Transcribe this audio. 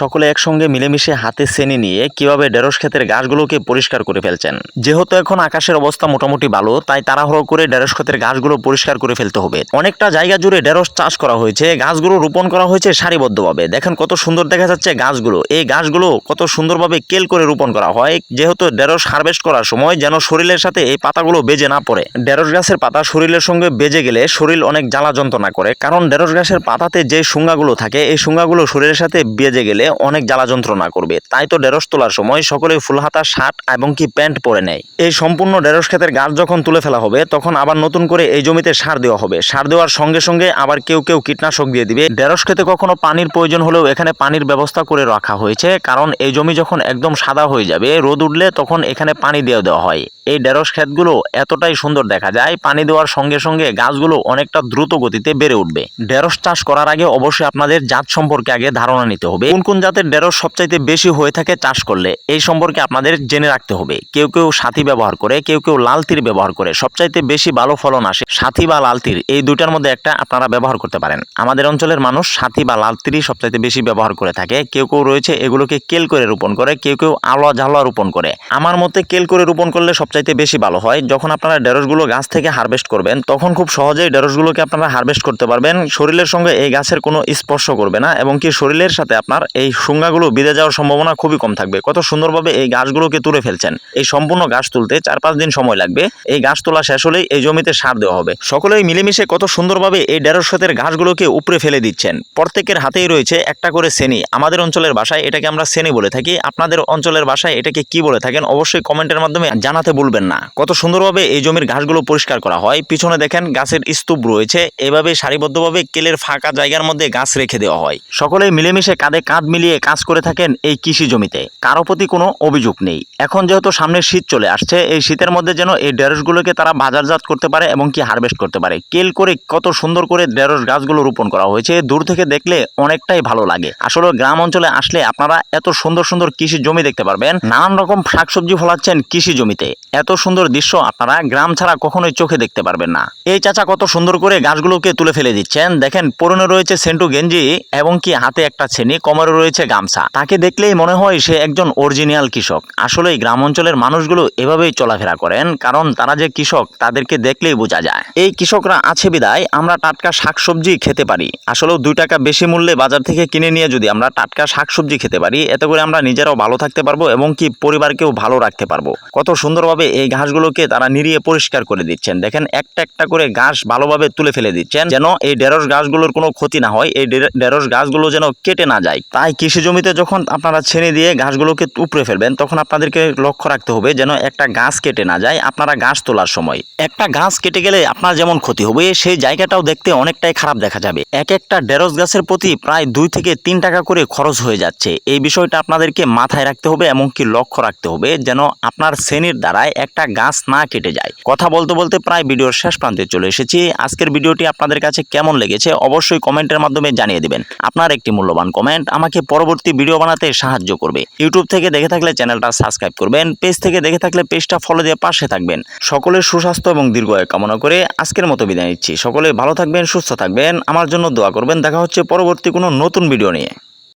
সকলে একসঙ্গে মিলেমিশে হাতে শ্রেণি নিয়ে কীভাবে ঢেঁড়স ক্ষেতের গাছগুলোকে পরিষ্কার করে ফেলছেন। যেহেতু এখন আকাশের অবস্থা মোটামুটি ভালো, তাই তাড়াহুড়ো করে ঢেঁড়স ক্ষেতের গাছগুলো পরিষ্কার করে ফেলতে হবে। অনেকটা জায়গা জুড়ে ঢেঁড়স চাষ করা হয়েছে, গাছগুলো রোপণ করা হয়েছে সারিবদ্ধভাবে। দেখেন কত সুন্দর দেখা যাচ্ছে গাছগুলো। এই গাছগুলো কত সুন্দরভাবে কেল করে রোপণ করা হয়, যেহেতু ঢেঁড়স হারভেস্ট করার সময় যেন শরীরের সাথে এই পাতাগুলো বেজে না পড়ে। ঢেঁড়স গাছের পাতা শরীরের সঙ্গে বেজে গেলে শরীর অনেক জ্বালা যন্ত্রণা করে, কারণ ঢেঁড়স গাছের পাতাতে যে শুঙ্গাগুলো থাকে, এই শুঙ্গাগুলো শরীরের সাথে বেজে গেলে অনেক জ্বালা যন্ত্রণা করবে। তাই তো ঢেঁড়স তোলার সময় সকলে ফুলহাতা শার্ট এবং কি প্যান্ট পরে নেয়। এই সম্পূর্ণ ঢেঁড়স ক্ষেতের গাছ যখন তুলে ফেলা হবে, তখন আবার নতুন করে এই জমিতে সার দেওয়া হবে। সার দেওয়ার সঙ্গে সঙ্গে আবার কেউ কেউ কীটনাশক দিয়ে দিবে। ঢেঁড়স খেতে কখনো পানির প্রয়োজন হলেও এখানে পানির ব্যবস্থা করে রাখা হয়েছে, কারণ এই জমি যখন একদম সাদা হয়ে যাবে, রোদ উঠলে তখন এখানে পানি দিয়ে দেওয়া হয়। এই ঢেঁড়স ক্ষেতগুলো এতটাই সুন্দর দেখা যায়, পানি দেওয়ার সঙ্গে সঙ্গে গাছগুলো অনেকটা দ্রুত গতিতে বেড়ে উঠবে। ঢেঁড়স চাষ করার আগে অবশ্যই আপনাদের জাত সম্পর্কে আগে ধারণা নিতে হবে। কোন কোন জাতের ঢেঁড়স সবচাইতে বেশি হয়ে থাকে চাষ করলে? এই সম্পর্কে আপনাদের জেনে রাখতে হবে। কেউ কেউ সাথী ব্যবহার করে, কেউ কেউ লাল তীর ব্যবহার করে। সবচাইতে বেশি ভালো ফলন আসে সাথী বা লাল তীর। এই দুটার মধ্যে একটা আপনারা ব্যবহার করতে পারেন। আমাদের অঞ্চলের মানুষ সাথী বা লাল তীরই সবচাইতে বেশি ব্যবহার করে থাকে। কেউ কেউ রয়েছে এগুলোকে কেল করে রোপণ করে, কেউ কেউ আলোয়া ঝালোয়া রোপণ করে। আমার মতে কেল করে রোপণ করলে সবচাইতে বেশি ভালো হয়। যখন আপনারা ঢেঁড়সগুলো গাছ থেকে হারভেস্ট করবেন, তখন খুব সহজেই ঢেঁড়সগুলোকে আপনারা হারভেস্ট করতে পারবেন। শরীরের সঙ্গে এই গাছের কোনো স্পর্শ করবে না এবং কি শরীরের সাথে আপনার এই শুঙ্গাগুলো বিদে যাওয়ার সম্ভাবনা খুবই কম থাকবে। কত সুন্দরভাবে এই গাছগুলোকে তুলে ফেলছেন। এই সম্পূর্ণ গাছ তুলতে চার পাঁচ দিন সময় লাগবে। এই গাছ তোলা শেষ হলেই এই জমিতে সার দেওয়া হবে। সকলেই মিলেমিশে কত সুন্দরভাবে এই ঢেঁড়স ক্ষেতের গাছগুলোকে উপরে ফেলে দিচ্ছেন। প্রত্যেকের হাতেই রয়েছে একটা করে শ্রেণি। আমাদের অঞ্চলের ভাষায় এটাকে আমরা শ্রেণি বলে থাকি। আপনাদের অঞ্চলের ভাষায় এটাকে কি বলে থাকেন অবশ্যই কমেন্টের মাধ্যমে জানাতে ভুলবেন না। কত সুন্দরভাবে এই জমির ঘাসগুলো পরিষ্কার করা হয়। পিছনে দেখেন গাছের স্তূপ রয়েছে। এভাবে সারিবদ্ধভাবে কেলের ফাঁকা জায়গার মধ্যে গাছ রেখে দেওয়া হয়। সকলেই মিলেমিশে কাঁধে কাঁধ মিলিয়ে কাজ করে থাকেন এই কৃষি জমিতে। কারও প্রতি কোনো অভিযোগ নেই। এখন যেহেতু সামনে শীত চলে আসছে, এই শীতের মধ্যে যেন এই ঢেঁড়সগুলোকে তারা বাজারজাত করতে পারে এবং কি হারভেস্ট করতে পারে। কেল করে কত সুন্দর করে ঢেঁড়স গাছগুলো রোপণ করা হয়েছে, দূর থেকে দেখলে অনেকটাই ভালো লাগে। আসলে গ্রাম অঞ্চলে আসলে আপনারা এত সুন্দর সুন্দর কৃষি জমি দেখতে পারবেন, নানান রকম শাকসবজি ফলাচ্ছেন কৃষি জমিতে। এত সুন্দর দৃশ্য আপনারা গ্রাম ছাড়া কখনোই চোখে দেখতে পারবেন না। এই চাচা কত সুন্দর করে গাছগুলোকে তুলে ফেলে দিচ্ছেন। দেখেন, পরনে রয়েছে সেন্টু গেঞ্জি এবং কি হাতে একটা ছেনি, কোমরে রয়েছে গামছা। তাকে দেখলেই মনে হয় সে একজন অরিজিনাল কৃষক। আসলেই গ্রাম অঞ্চলের মানুষগুলো এভাবেই চলাফেরা করেন, কারণ তারা যে কৃষক তাদেরকে দেখলেই বোঝা যায়। এই কৃষকরা আছে বিদায়, আমরা টাটকা শাকসবজি খেতে পারি। আসলেও দুই টাকা বেশি মূল্যে বাজার থেকে কিনে নিয়ে যদি আমরা টাটকা শাকসবজি খেতে পারি, এতে করে আমরা নিজেরাও ভালো থাকতে পারব এবং কি পরিবারকেও ভালো রাখতে পারব। কত সুন্দরভাবে এই ঘাসগুলোকে তারা নিরিয়ে পরিষ্কার করে দিচ্ছেন। দেখেন, একটা একটা করে ঘাস ভালোভাবে তুলে ফেলে দিচ্ছেন, যেন এই ঢেঁড়স গাছগুলোর কোনো ক্ষতি না হয়। এই ঢেঁড়স গাছগুলো যেন কেটে না যায়। তাই কৃষি জমিতে যখন আপনারা ছেড়ে দিয়ে ঘাসগুলোকে উপড়ে ফেলবেন, তখন আপনাদেরকে লক্ষ্য রাখতে হবে যেন একটা গাছ কেটে না যায়, আপনারা গাছ তোলার সময়। একটা গাছ কেটে গেলে আপনার যেমন ক্ষতি হবে, সেই জায়গাটাও দেখতে অনেকটাই খারাপ দেখা যাবে। এক একটা ঢেঁড়স গাছের প্রতি প্রায় দুই থেকে তিন টাকা করে খরচ হয়ে যাচ্ছে। এই বিষয়টা আপনাদেরকে মাথায় রাখতে হবে, এমনকি লক্ষ্য রাখতে হবে যেন আপনার শ্রেণির দ্বারায় একটা গাছ না কেটে যায়। কথা বলতে বলতে প্রায় ভিডিওর শেষ প্রান্তে চলে এসেছি। আজকের ভিডিওটি আপনাদের কাছে কেমন লেগেছে, অবশ্যই কমেন্টের মাধ্যমে জানিয়ে দেবেন। আপনার একটি মূল্যবান কমেন্ট আমাকে পরবর্তী ভিডিও বানাতে সাহায্য করবে। ইউটিউব থেকে দেখে থাকলে চ্যানেলটা সাবস্ক্রাইব করবেন, পেজ থেকে দেখে থাকলে পেজটা ফলো দিয়ে পাশে থাকবেন। সকলের সুস্বাস্থ্য এবং দীর্ঘায় কামনা করে আজকের মতো বিদায় নিচ্ছি। সকলে ভালো থাকবেন, সুস্থ থাকবেন। আমার জন্য দোয়া করবেন। দেখা হচ্ছে পরবর্তী কোনো নতুন ভিডিও নিয়ে।